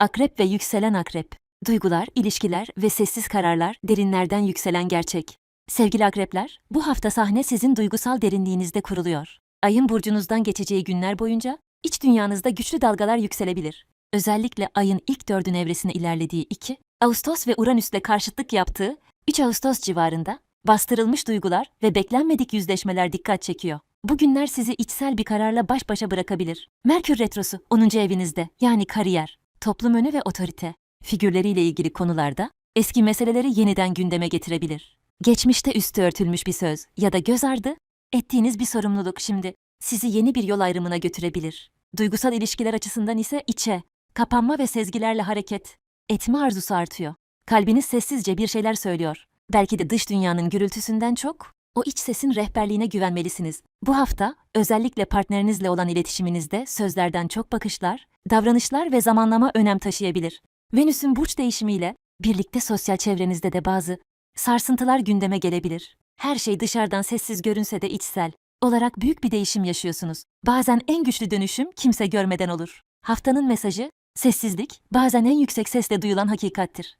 Akrep ve yükselen akrep. Duygular, ilişkiler ve sessiz kararlar derinlerden yükselen gerçek. Sevgili akrepler, bu hafta sahne sizin duygusal derinliğinizde kuruluyor. Ayın burcunuzdan geçeceği günler boyunca iç dünyanızda güçlü dalgalar yükselebilir. Özellikle ayın ilk dördün evresine ilerlediği 2, Ağustos ve Uranüs'le karşıtlık yaptığı 3 Ağustos civarında bastırılmış duygular ve beklenmedik yüzleşmeler dikkat çekiyor. Bu günler sizi içsel bir kararla baş başa bırakabilir. Merkür Retrosu 10. evinizde yani kariyer, toplum önü ve otorite figürleriyle ilgili konularda eski meseleleri yeniden gündeme getirebilir. Geçmişte üstü örtülmüş bir söz ya da göz ardı ettiğiniz bir sorumluluk şimdi sizi yeni bir yol ayrımına götürebilir. Duygusal ilişkiler açısından ise içe, kapanma ve sezgilerle hareket etme arzusu artıyor. Kalbiniz sessizce bir şeyler söylüyor. Belki de dış dünyanın gürültüsünden çok o iç sesin rehberliğine güvenmelisiniz. Bu hafta özellikle partnerinizle olan iletişiminizde sözlerden çok bakışlar, davranışlar ve zamanlama önem taşıyabilir. Venüs'ün burç değişimiyle birlikte sosyal çevrenizde de bazı sarsıntılar gündeme gelebilir. Her şey dışarıdan sessiz görünse de içsel olarak büyük bir değişim yaşıyorsunuz. Bazen en güçlü dönüşüm kimse görmeden olur. Haftanın mesajı sessizlik bazen en yüksek sesle duyulan hakikattir.